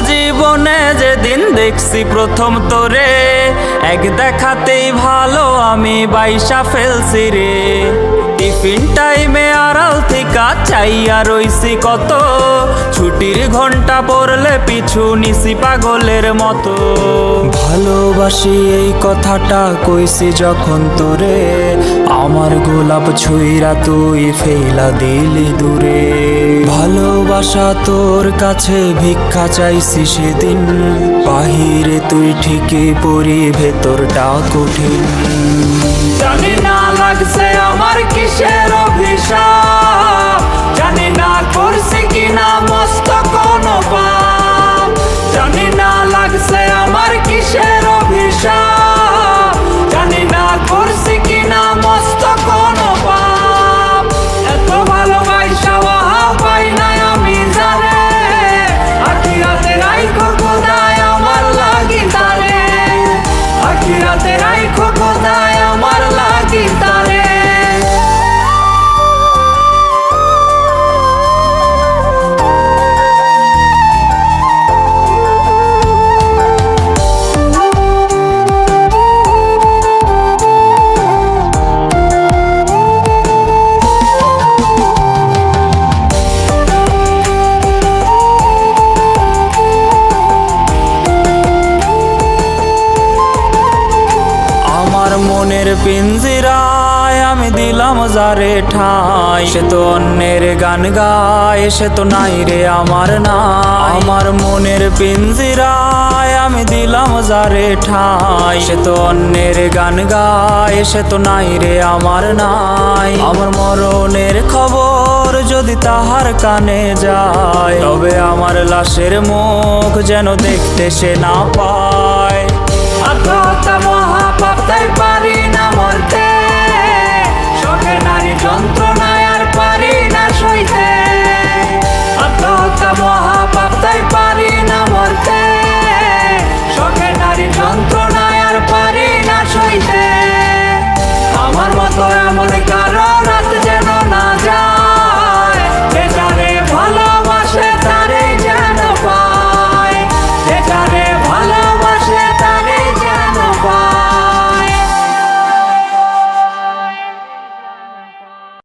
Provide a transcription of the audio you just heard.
জীবনে যেদিন দেখছি প্রথম তোরে এক দেখাতেই ভালো আমি বাইসা ফেলছি রে। টিফিন টাইমে চাইয়া রইছি কত? ছুটির ঘণ্টা পড়লে পিছু নিছি পাগলের মতো। ভালোবাসি এই কথাটা কইছি যখন তোরে। আমার গোলাপ ছুঁইরা তুই ফেলা দিলি দূরে। ভালোবাসা তোর কাছে ভিক্ষা চাইছি সেদিন। বাহিরে তুই ঠিকই পরি ভেতরটা কঠিন। আখিরাতে রাইখো মনের পিঞ্জিরায় আমি দিলাম যারে ঠাই। সে তো অন্যের গান গায়, সে তো নাই রে আমার না আমার মনের পিঞ্জিরায় আমি দিলাম যারে ঠাই। সে তো অন্যের গান গায়, সে তো নাই রে আমার নাই। আমার মরণের খবর যদি তাহার কানে যায়, তবে আমার লাশের মুখ যেন দেখতে সে না পায়। আত্মহত্যা